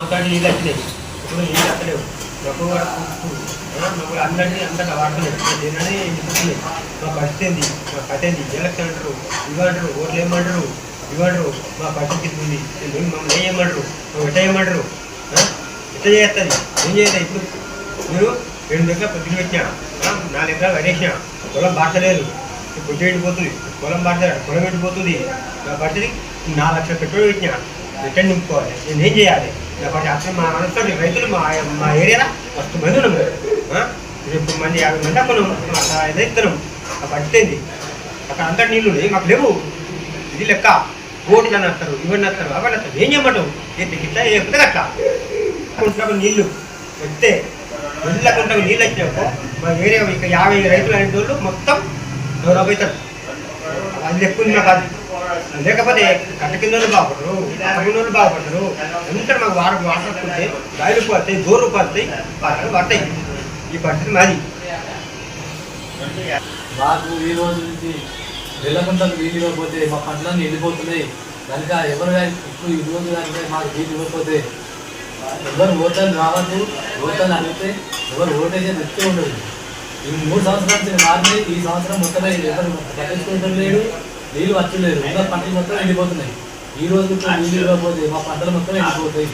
ఒకటి నీళ్ళు వచ్చినాయి ఇప్పుడు నీళ్ళు వస్తలేవు డబ్బు మాకు అందరినీ అంతగా వాడలేదు. తినని నిపుణులు మా పరిస్థితి మా కథ ఎలక్షన్ అంటారు. ఇవ్వంటారు ఓట్లు ఏమంటారు? ఇవ్వంటారు మా పరిస్థితి ఉంది మమ్మల్ని ఏం చేయమంటారు మమ్మల్ని ఎట్లా చేయమంటారు ఆ? చేస్తుంది? ఏం చేయాలి ఇప్పుడు. నేను రెండు దగ్గర పొద్దున పెట్టినా. ఆ? నాలుగు ఎకరాలు వడేసినా పొలం బాటలేదు పొద్దు వెళ్ళిపోతుంది పొలం బాట పొలం వెళ్ళిపోతుంది నా పరిస్థితి నాలుగు లక్షల పెట్రోల్ పెట్టినా. రిటర్న్ నింపుకోవాలి? నేను ఏం చేయాలి? లేకపోతే అసలు మా అనుకోండి రైతులు మా మా ఏరియాలో మస్తు మంది ఉన్నాం ఆ? ఇప్పుడు మంది యాభై మంది అక్కడ ఇస్తున్నాం ఆ పరిస్థితి ఏంది? అక్కడ అంతా నీళ్ళు ఉన్నాయి. మాకు లేవు. ఇది లెక్క. ఓటు అని వస్తారు ఇవన్నీ వస్తారు అవన్నీ వస్తారు ఏం చేయమంటావు? ఇట్లా ఏ కొత్తగా అట్లా కుంటకు నీళ్ళు వస్తే వెళ్ళ కుంటకు నీళ్ళు వచ్చినప్పుడు మా ఏరియా ఇక యాభై రైతులు అనేటోళ్ళు మొత్తం డెవలప్ అవుతారు. అది ఎక్కువ ఉంది అది లేకపోతే కట్ట బాగుపడరు పగిన వాళ్ళు బాగుపడరు ఎంత మాకు వాటర్ వాడుకుంటే గాయలు పడతాయి గోరు పడతాయి పాటలు పడతాయి. ఈ పరిస్థితి మాది. మాకు ఈ రోజు నుంచి వెళ్ళకుంటాకు నీళ్ళు ఇవ్వకపోతే మా పంటలన్నీ వెళ్ళిపోతున్నాయి కనుక ఎవరు ఇప్పుడు ఈ రోజు కనుక మాకు నీళ్ళు ఇవ్వకపోతే ఎవరు ఓటర్లు రావద్దు ఓటర్లు అడిగితే ఎవరు ఓటేసే వ్యక్తి ఉండదు ఈ మూడు సంవత్సరాలు మారితే ఈ సంవత్సరం మొత్తమే ఎవరు పట్టించుకుంటూ లేడు నీళ్ళు వచ్చలేదు ఉన్న పంటలు మొత్తం ఎండిపోతున్నాయి. ఈ రోజు నీళ్ళు ఇవ్వకపోతే మా పంటలు మొత్తం ఎండిపోతాయి.